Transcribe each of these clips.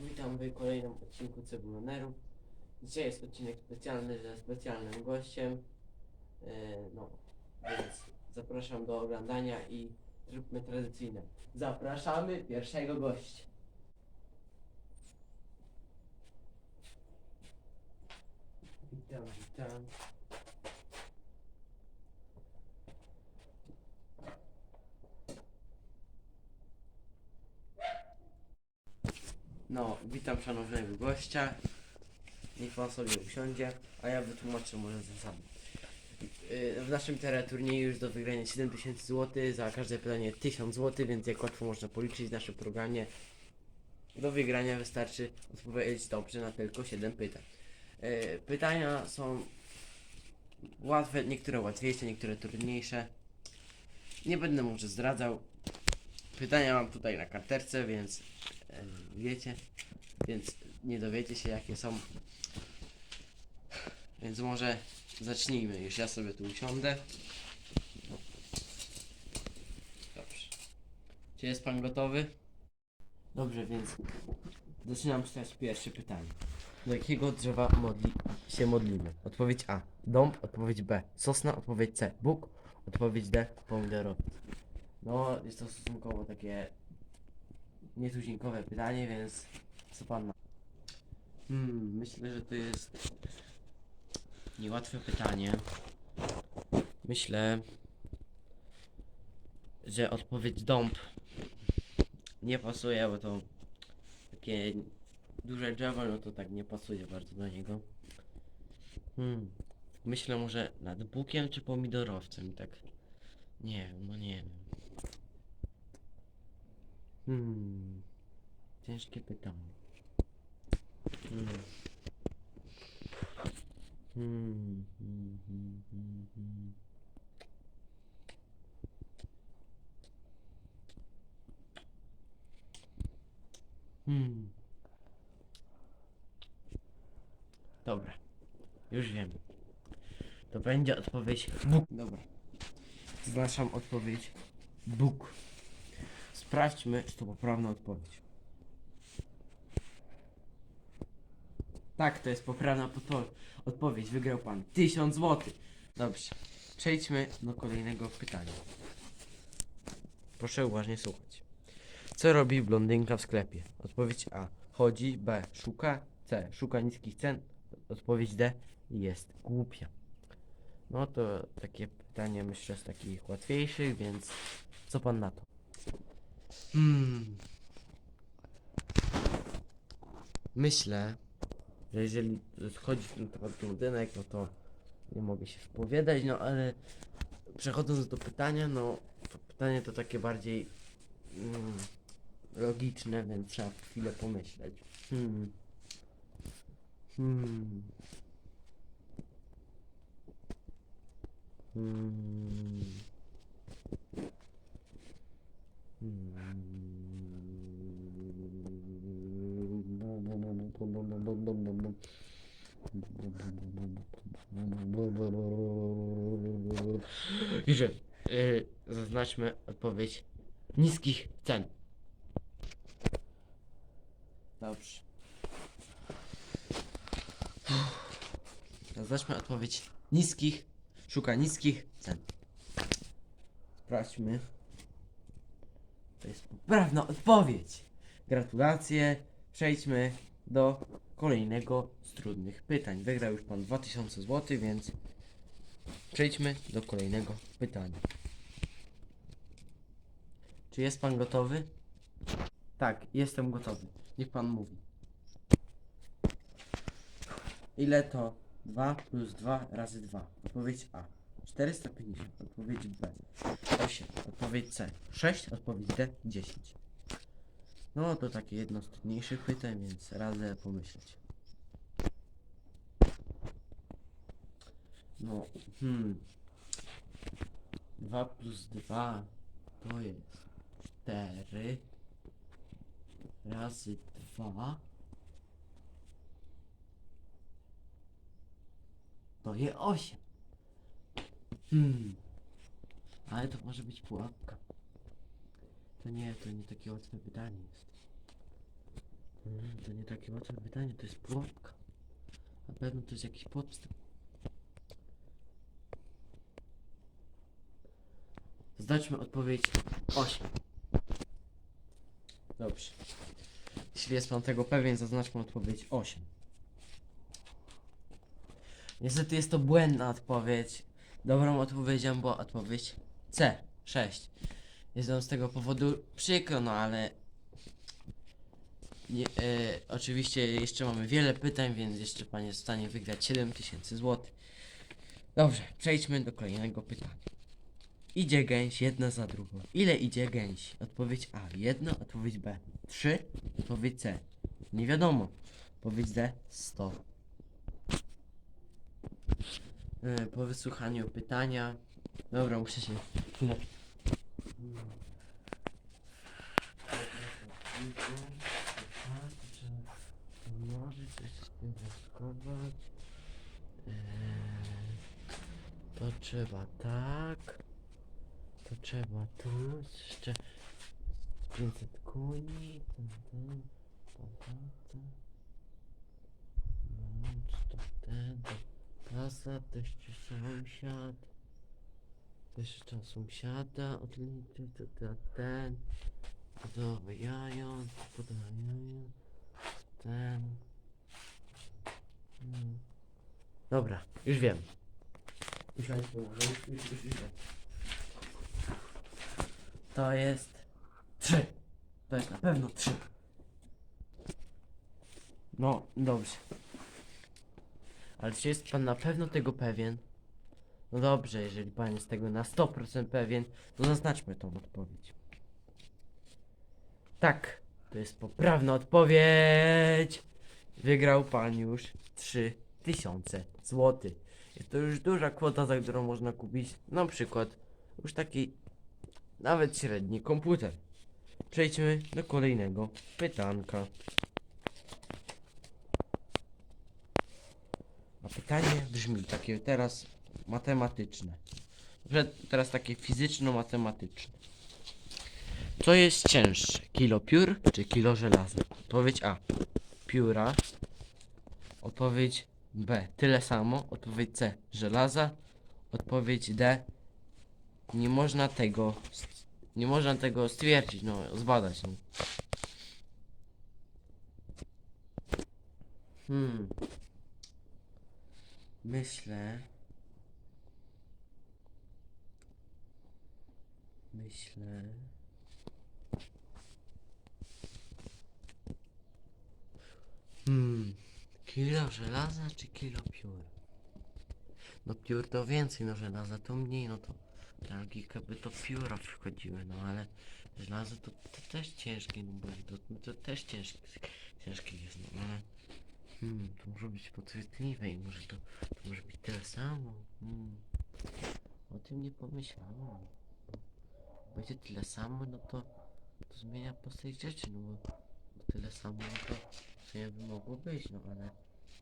Witam w kolejnym odcinku Cebuloneru. Dzisiaj jest odcinek specjalny ze specjalnym gościem. E, No, więc zapraszam do oglądania i zróbmy tradycyjne. Zapraszamy pierwszego gościa. Witam, witam. No, witam szanownego gościa. Niech pan sobie usiądzie, a ja wytłumaczę może zasady. Yy, W naszym teleturnieju już do wygrania 7000 zł, za każde pytanie 1000 zł, więc jak łatwo można policzyć w naszym programie, do wygrania wystarczy odpowiedzieć dobrze na tylko 7 pytań. Yy, Pytania są łatwe, niektóre łatwiejsze, niektóre trudniejsze. Nie będę może zdradzał. Pytania mam tutaj na karterce, więc wiecie, więc nie dowiecie się jakie są. Więc może zacznijmy, już ja sobie tu usiądę. Dobrze. Czy jest pan gotowy? Dobrze, więc zaczynam czytać pierwsze pytanie. Do jakiego drzewa modli się modlimy? Odpowiedź A. Dąb, odpowiedź B. Sosna, odpowiedź C. Bóg, odpowiedź D. Pomidorowiec. No, jest to stosunkowo takie nietuzinkowe pytanie, więc co pan ma? Hmm, myślę, że to jest niełatwe pytanie. Myślę, że odpowiedź dąb nie pasuje, bo to takie duże drzewo, no to tak nie pasuje bardzo do niego. Hmm, myślę może nad bukiem czy pomidorowcem, tak nie no nie wiem. Hmm. Ciężkie pytanie. Hmm. Hmm, hmm, hmm, hmm, hmm. Hmm. Dobra. Już wiem. To będzie odpowiedź Bóg. Dobra. Zaznaczam odpowiedź Bóg. Sprawdźmy, czy to poprawna odpowiedź. Tak, to jest poprawna odpowiedź. Wygrał pan 1000 zł. Dobrze. Przejdźmy do kolejnego pytania. Proszę uważnie słuchać. Co robi blondynka w sklepie? Odpowiedź A. Chodzi. B. Szuka. C. Szuka niskich cen. Odpowiedź D. Jest głupia. No to takie pytanie myślę z takich łatwiejszych, więc co pan na to? Hmm. Myślę, że jeżeli chodzi w ten temat budynek, no to nie mogę się wypowiadać, no ale przechodząc do pytania, no pytanie to takie bardziej mm, logiczne, więc trzeba chwilę pomyśleć. Hmm. Hmm. Hmm. Już. Yy, zaznaczmy odpowiedź niskich cen. Dobrze. Zaznaczmy odpowiedź niskich. Szuka niskich cen. Sprawdźmy. To jest poprawna odpowiedź. Gratulacje. Przejdźmy do kolejnego z trudnych pytań. Wygrał już pan 2000 zł, więc przejdźmy do kolejnego pytania. Czy jest pan gotowy? Tak, jestem gotowy. Niech pan mówi. Ile to 2 plus 2 razy 2? Odpowiedź A. 450. Odpowiedź B. 8. Odpowiedź C. 6. Odpowiedź D. 10. No to takie jedno z trudniejszych pytań, więc radzę pomyśleć. No, hmm. 2 plus 2 to jest 4 razy 2 to jest 8. Hmm. Ale to może być pułapka. To nie, to nie takie łatwe pytanie jest. Mm, To nie takie łatwe pytanie, to jest pułapka. Na pewno to jest jakiś podstęp. Znaczmy odpowiedź 8. Dobrze. Jeśli jest pan tego pewien, zaznaczmy odpowiedź 8. Niestety jest to błędna odpowiedź. Dobrą odpowiedzią była odpowiedź C. 6. Jest nam z tego powodu przykro, no ale nie, e, oczywiście jeszcze mamy wiele pytań, więc jeszcze pan jest w stanie wygrać 7000 zł. Dobrze, przejdźmy do kolejnego pytania. Idzie gęś jedna za drugą. Ile idzie gęś? Odpowiedź A. Jedno, odpowiedź B. 3, odpowiedź C. Nie wiadomo. Odpowiedź D. 100. E, po wysłuchaniu pytania. Dobra, muszę się chwilę. To trzeba tak. Trzeba tu. Jeszcze 500 kuni. Ten, ten, to, to, to. No, ten, to kasa, to jeszcze sąsiad. To jeszcze sąsiada odliczyć, to, to ten. Budowy jajo, budowa jajo. Ten. Mm. Dobra, już wiem. Już wiem, już, już, już, już wiem. To jest trzy. To jest na pewno trzy. No, dobrze. Ale czy jest pan na pewno tego pewien? No dobrze, jeżeli pan jest tego na 100% pewien, to zaznaczmy tą odpowiedź. Tak, to jest poprawna odpowiedź. Wygrał pan już 3000 zł. Jest to już duża kwota, za którą można kupić na przykład już taki nawet średni komputer. Przejdźmy do kolejnego pytanka. A pytanie brzmi takie teraz matematyczne. Teraz takie fizyczno-matematyczne. Co jest cięższe? Kilo piór czy kilo żelaza? Odpowiedź A. Pióra. Odpowiedź B. Tyle samo. Odpowiedź C. Żelaza. Odpowiedź D. Nie można tego. Nie można tego stwierdzić, no, zbadać. No. Hmm. Myślę. Myślę. Hmm. Kilo żelaza czy kilo piór? No piór to więcej, no żelaza to mniej, no to ta logika by to pióra wchodziły, no ale żelazo to, to też ciężkie, no bo to, to też ciężkie, ciężkie jest, no ale hmm, to może być podchwytliwe i może to, to może być tyle samo. Hmm. O tym nie pomyślałem. Będzie tyle samo, no to, to zmienia postać rzeczy, no bo, bo tyle samo, no to co ja by mogło być, no ale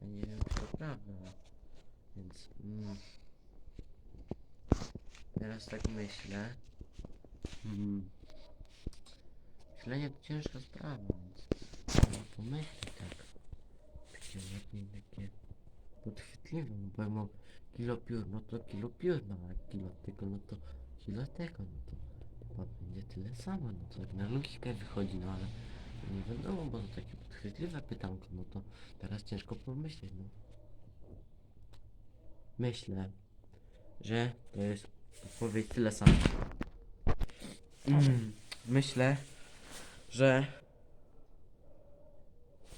ja nie wiem, czy to prawda, no. Więc, mm. Teraz tak myślę. Hmm. Myślenie to ciężka sprawa, więc trzeba pomyśleć tak. Takie ładnie, takie podchwytliwe, no bo ja mam kilo piór, no to kilo piór, no a kilo tego, no to kilo tego, no to chyba będzie tyle samo, no to na logikę wychodzi, no ale nie wiadomo, bo to takie podchwytliwe pytanko, no to teraz ciężko pomyśleć, no. Myślę, że to jest odpowiedź tyle samo. Mm, myślę, że...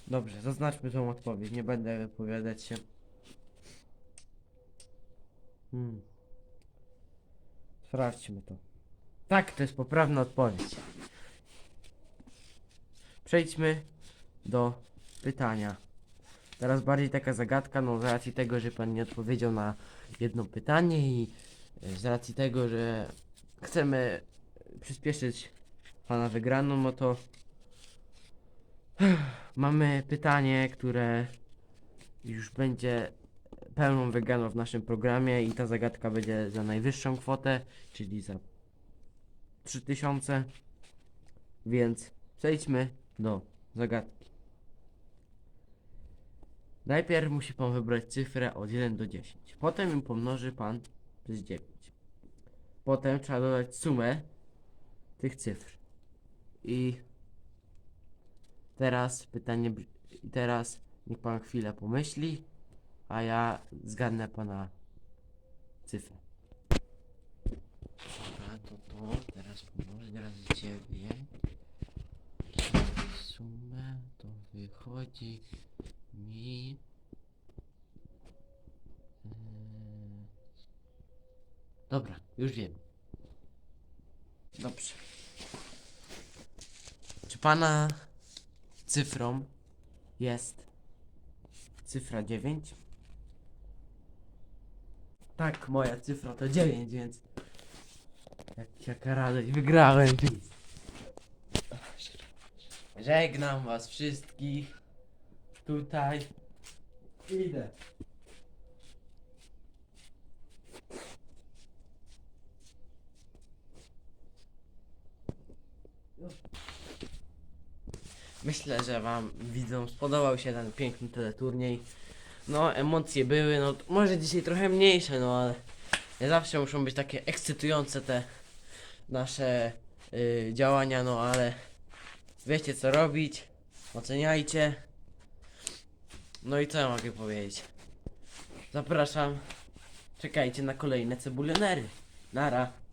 Dobrze, zaznaczmy tą odpowiedź, nie będę wypowiadać się. Hmm. Sprawdźmy to. Tak, to jest poprawna odpowiedź. Przejdźmy do pytania. Teraz bardziej taka zagadka, no z racji tego, że pan nie odpowiedział na jedno pytanie i z racji tego, że chcemy przyspieszyć pana wygraną, no to mamy pytanie, które już będzie pełną wygraną w naszym programie i ta zagadka będzie za najwyższą kwotę, czyli za 3000. Więc przejdźmy do zagadki. Najpierw musi pan wybrać cyfrę od 1 do 10. Potem ją pomnoży pan przez 9. Potem trzeba dodać sumę tych cyfr. I teraz pytanie, teraz niech pan chwilę pomyśli, a ja zgadnę pana cyfrę. Dobra, to to, teraz pomnożyć razy 9. Sumę to wychodzi mi... Dobra, już wiem. Dobrze. Czy pana cyfrą jest cyfra 9? Tak, moja cyfra to 9, więc jak, jaka radość, wygrałem. Żegnam was wszystkich. Tutaj. Idę. Myślę, że wam widzom spodobał się ten piękny teleturniej. No, emocje były, no może dzisiaj trochę mniejsze, no ale zawsze muszą być takie ekscytujące te nasze y, działania, no ale wiecie co robić, oceniajcie. No i co ja mogę powiedzieć? Zapraszam, czekajcie na kolejne cebulionery. Nara.